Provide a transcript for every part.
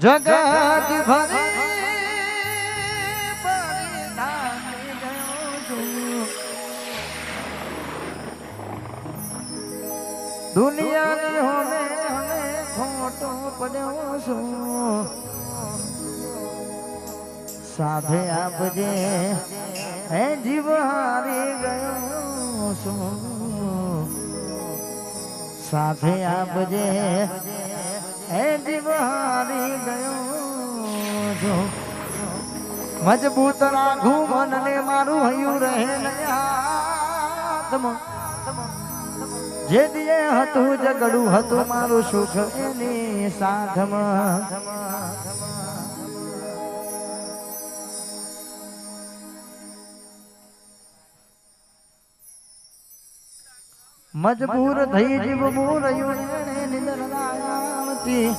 જગત ભરે. દુનિયાની હોમે હમે ખોટો પડ્યો છું સાથે આપજે હે જીવ હારી ગયો છું સાથે આપજે હે જીવ હારી મજબૂત રાખું મનને મારું હયું રહે જે દિયે હતું જગડું હતું, મારું સુખ એની સાથમાં મજબૂર થઈ જીવ એણે નિંદર આવતી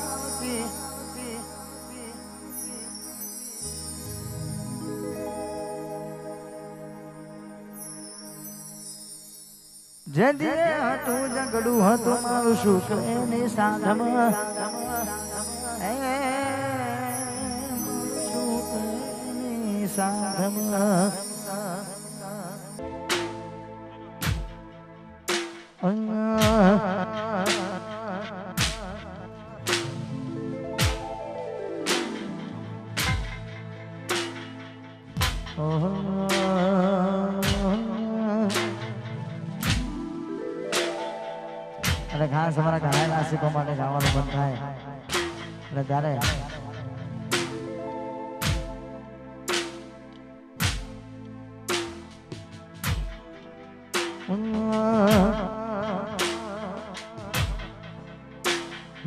જે દિને હતું જગડું હતું મારું સુખ એની સાધમ એ ત્યારે.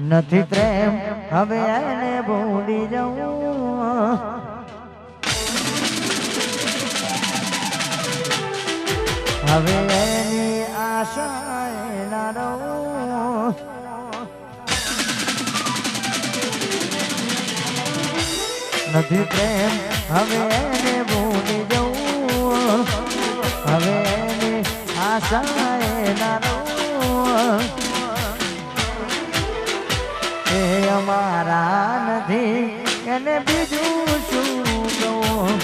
નથી પ્રેમ હવે એને ભૂલી જવું. હવે નથી પ્રેમ. હવે એને ભૂલી જવું. હવે એને આશા ના રહું એ અમારા નથી, એને બીજું શું કહું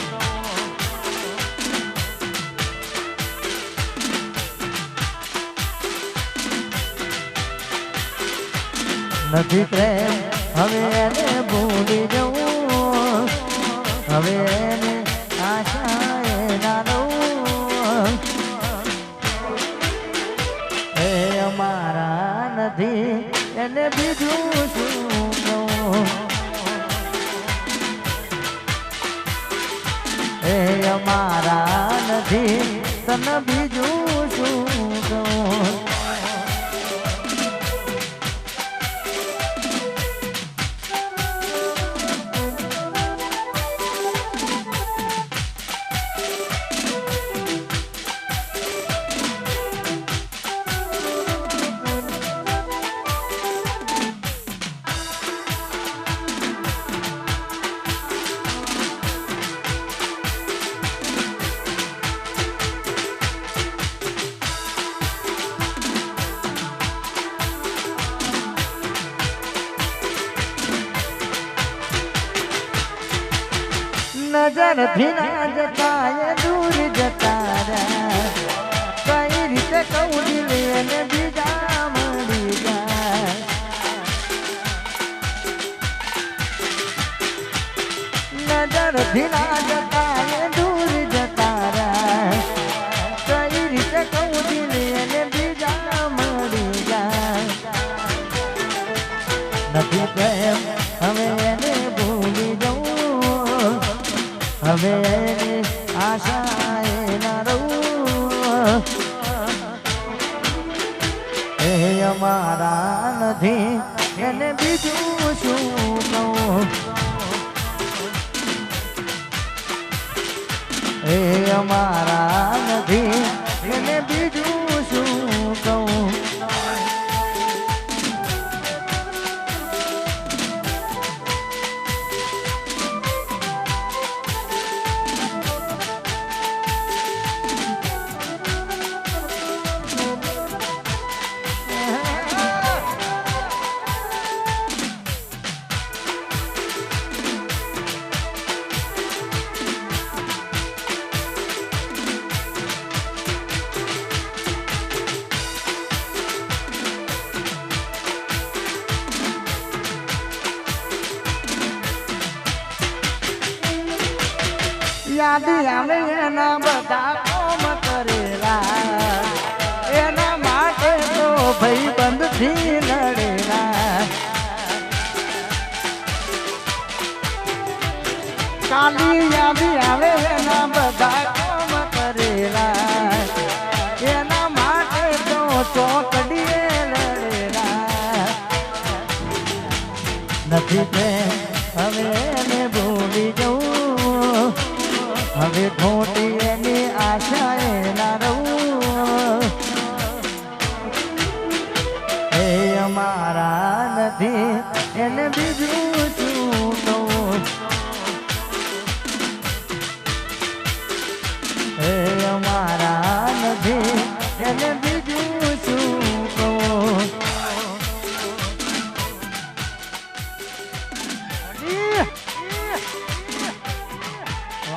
નથી પ્રેમ, હવે એને ભૂલી જવું. હવે એને આશા એના રહું એ અમારા નથી, એને બીજું શું એ અમારા નથી, તને બીજું નજર ભીના જતા દૂર જતા કઈ રીતે કહું દિલ બીજા મળી જાય નજર ભીના જતા એ અમારા નથી. એને બીજું શું કહું? એ અમારા નથી. એને બીજું યાદી આવે એના બધા કોમ કરેલા. એના માટે તો ભાઈ બંધથી લડેલા. કાલી યાદી આવે એના બધા કામ કરેલા. એના માટે તો ચોકડીએ લડેલા. નથી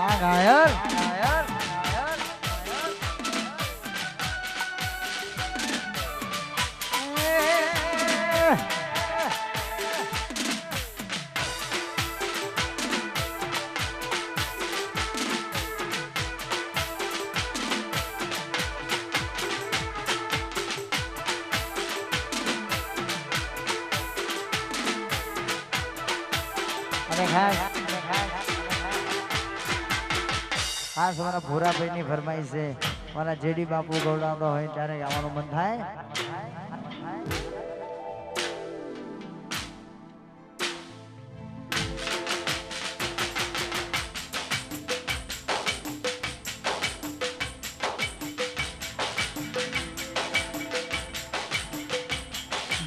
વાહ ગાયર ગાયર ખાસ અમારા ભૂરાભાઈ ની ફરમાઈશ છે, મારા જેડી બાપુ ગૌડાવતો હોય ત્યારે ગાવાનું મન થાય.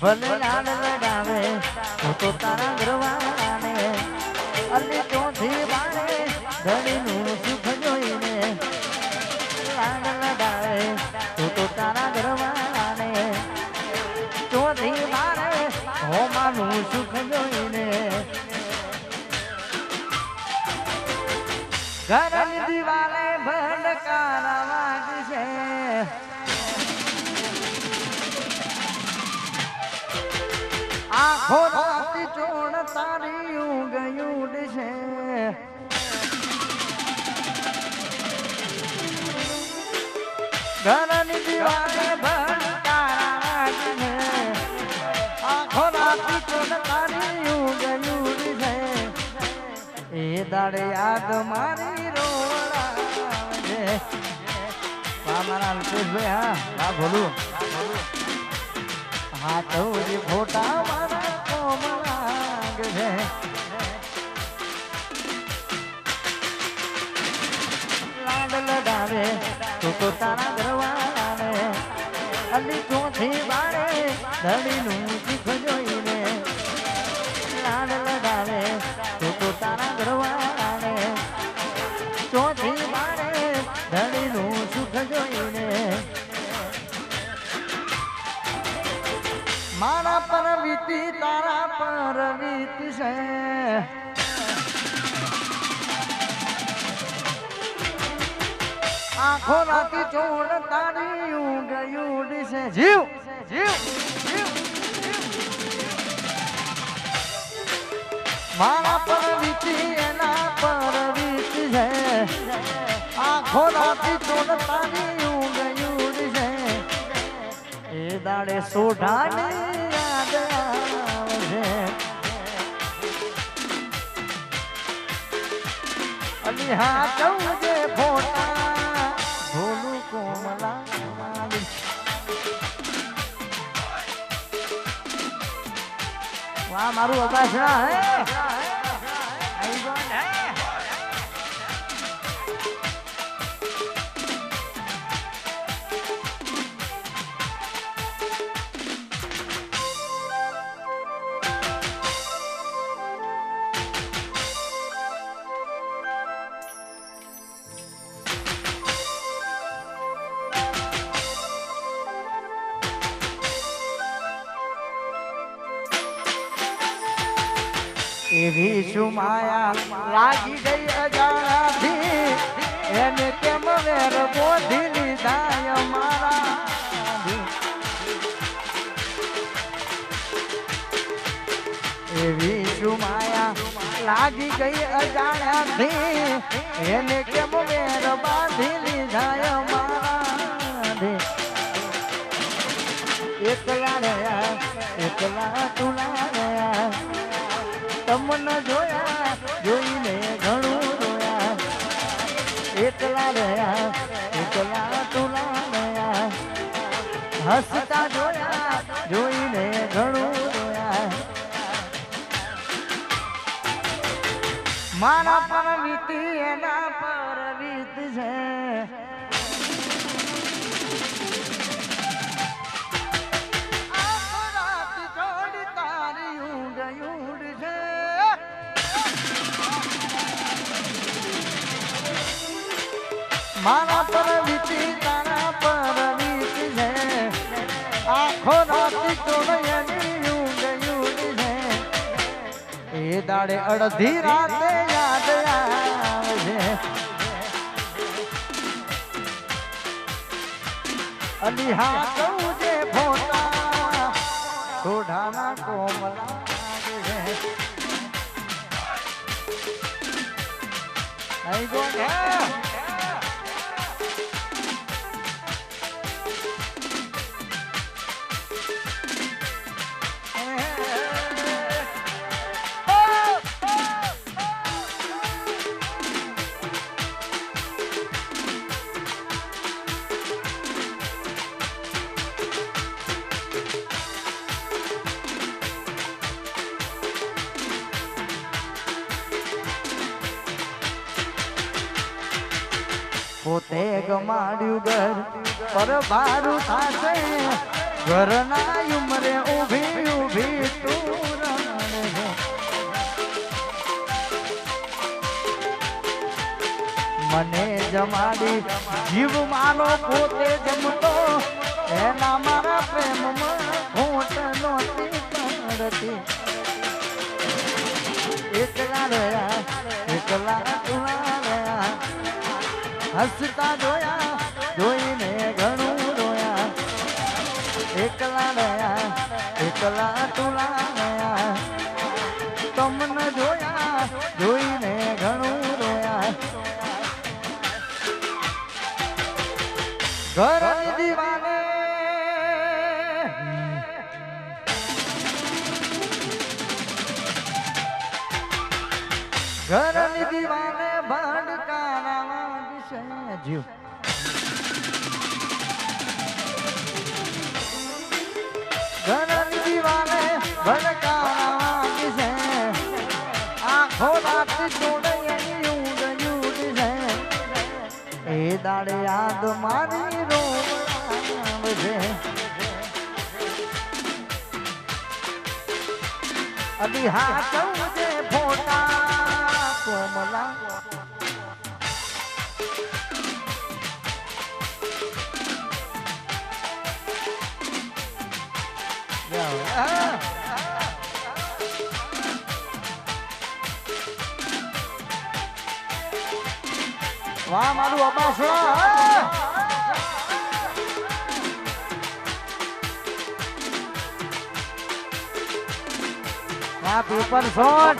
ભલે લાલ લગાવે હું તો તારા ગરવાને અલી ચોથી બારે ધણીનું હોમાનું સુખ જોઈને ઘરની દિવાલે ભડકારા વાગશે. આખો રાતી ચોણ તારી ઊંઘ ઉડશે. ઘરની દિવાલે ભડકારા એ દાડે યાદ મારી રોડાવજે વાહ અલી ચોથી બારે ધડીનું સુખ વીતશે આખો રાતી ચોડ તારી ઊંઘ ઉડશે જીવ જીવ જીવ મારા પર વીતી એના પર વીતશે આખો રાતી ચોડ તારી ઊંઘ ઉડશે એ દાડે સોઢાની યાદ આવશે અલી હા ચૌદે ફોટા ભોલું કોમલા વાહ મારું અબાસણા હે. એવી શું લાગી ગઈ અજાણાથી. એને કેમ વેર બોધી લીધા મારા એવી શું માયા લાગી ગઈ અજાણાથી. એને કેમ વેર બાંધી લીધા મારા એકલા રહ્યા, એકલા તુલા તમને જોયા, જોઈને ઘણું રોયા એકલા રહ્યા, એકલા તુલા રહ્યા. હસતા જોયા, જોઈને ઘણું રોયા મારા પર વીતી એના પર વીત છે મારા પર વીતી, તારા પર વીત છે આખો રાત જોડ્યાની ઊંઘ ઊંઘ છે એ દાડે અડધી રાતે યાદ આવે. છે અલી હા કહું જે ફોટા થોડાના કોમલા લાગે. છે પોતે ગમાડ્યું ઘર પર બારું થાશે, ઘરના ઉમરે ઊભી ઊભી તું મને જમાડી, જીવ માનો પોતે જમતો. એના મારા પ્રેમમાં ખોટ નહોતી પડતી. એકલા રહ્યા એકલા રહ્યા હસતા જોયા, જોઈને ઘણું રોયા. એકલા રહ્યા, એકલા તુલા રહ્યા. તમને જોયા, જોઈને ઘણું રોયા. ઘર દીવાને ઘરની જીવ. ઘરની દીવાને ભડકાના દિશે આખો રાત જોડે એની ઊંઘ ઊંઘ છે. એ દાડે યાદ મારી રોમ છે. અલી હા કહું જે ફોટા કોમલા. વાહ મારું અબાસડા વાહ પેપર શોટ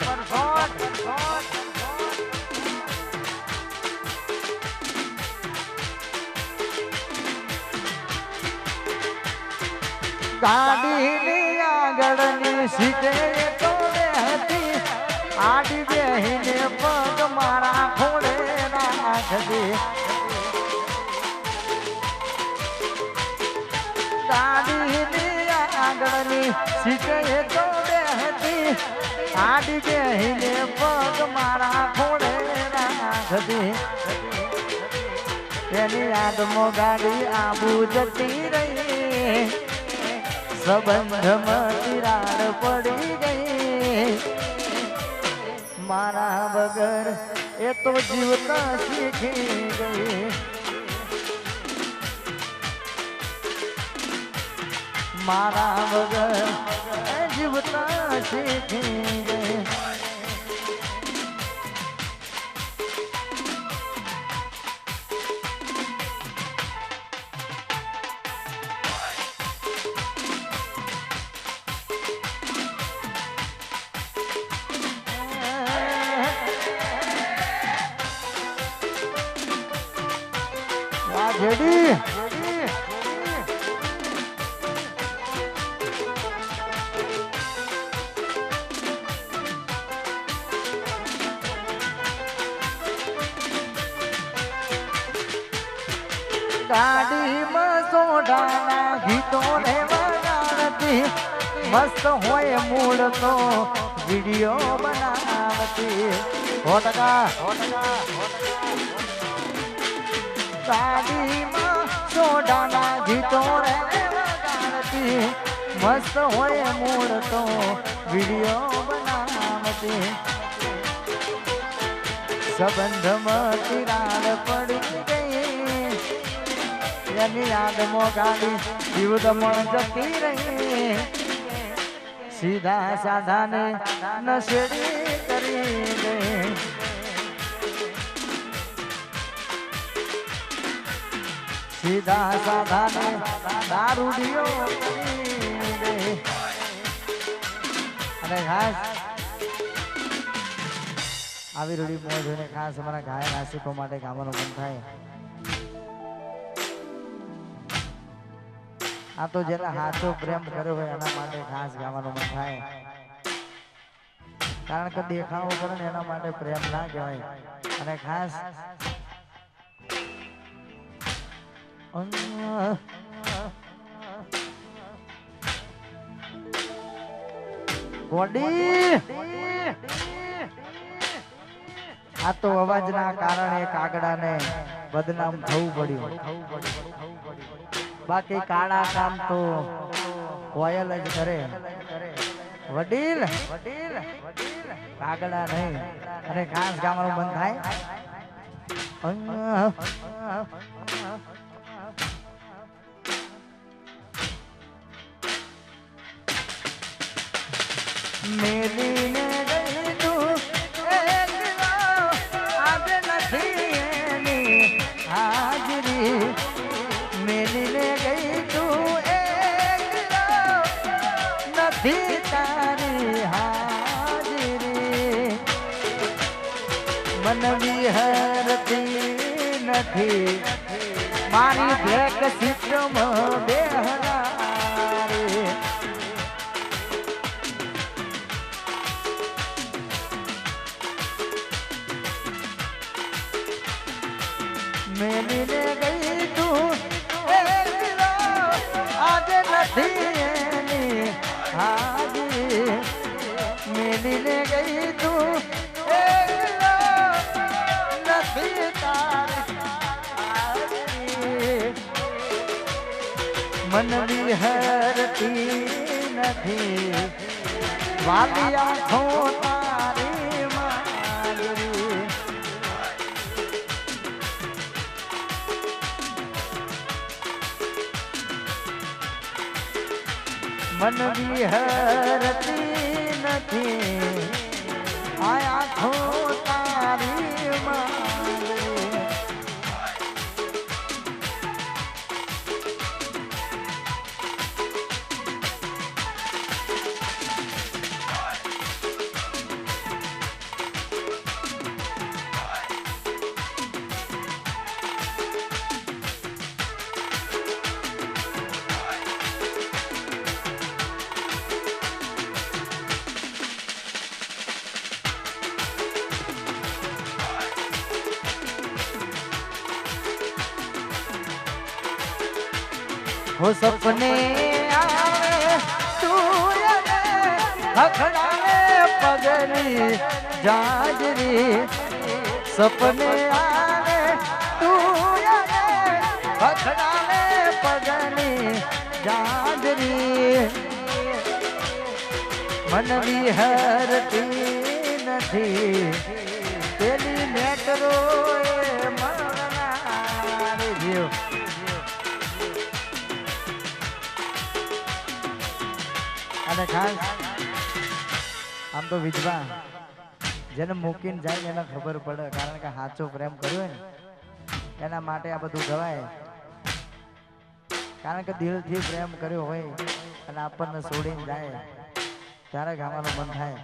ગાડીની સીટે તો બેહતી આડી બેહીને પગ મારા ખોડે રાખતી ગાડીની આગળની સીટે તો બેહતી આડી બેહીને પગ મારા ખોડે રાખતી તેની યાદમાં ગાડી આબુ જતી રહી. સંબંધમાં તિરાડ પડી ગઈ. મારા વગર એ તો જીવતા શીખી ગઈ. મારા વગર જીવતા શીખી ગઈ. જેડી ગાડીમાં સોડાના ગીતો ને વગાડતી મસ્ત હોય મૂળ તો વીડિયો બનાવતી. હો ટકા. ગાડીમાં સોડાના ગીતો મસ્ત હોય મૂળ તો વીડિયો બનાવતી. સંબંધમાં તિરાડ પડી ગઈ. એની યાદમાં ગાડી જીવદમણ જતી રહી. સીધા સાધાને નશેડી કરી. સીધા સાધાને દારૂડિયો અને ખાસ આવી રૂડી જોઈને ખાસ અમારા ગાય નાસિકો માટે ગાવાનું મન થાય. આ તો જેના હાથો પ્રેમ કર્યો હોય એના માટે ખાસ ગાવાનું મન થાય. કારણ કે દેખાવો પડે ને એના માટે પ્રેમ ના કહેવાય. અને ખાસ આ તો અવાજના કારણે કાગડાને બદનામ થવું પડ્યું. બાકી કાળા કામ તો કોયલ જ કરે. વડીલ વડીલ કાગડા નહીં. અને ઘાસ ગામનું બંધ થાય. વિહરતી નથી મારી બ્લેક સિસ્ટમ બેહનારી એની હાજરી મેલીને ગઈ તું નથી તારી. મન વિહરતી નથી વાલી આંખો મન વિહરતી નથી. આયા આંખો હો સપને આવે તું એને હખડાવે પગની જાજરી. સપને આવે તું એને હખડાવે પગની જાજરી. મન વિહરતી નથી, પેલી મેટ્રો અને ખાસ. આમ તો વિધવા જેને મૂકીને જાય એને ખબર પડે, કારણ કે સાચો પ્રેમ કર્યો ને, એના માટે આ બધું ગવાય. કારણ કે દિલથી પ્રેમ કર્યો હોય અને આપણને છોડીને જાય, ત્યારે ગાવાનું મન થાય.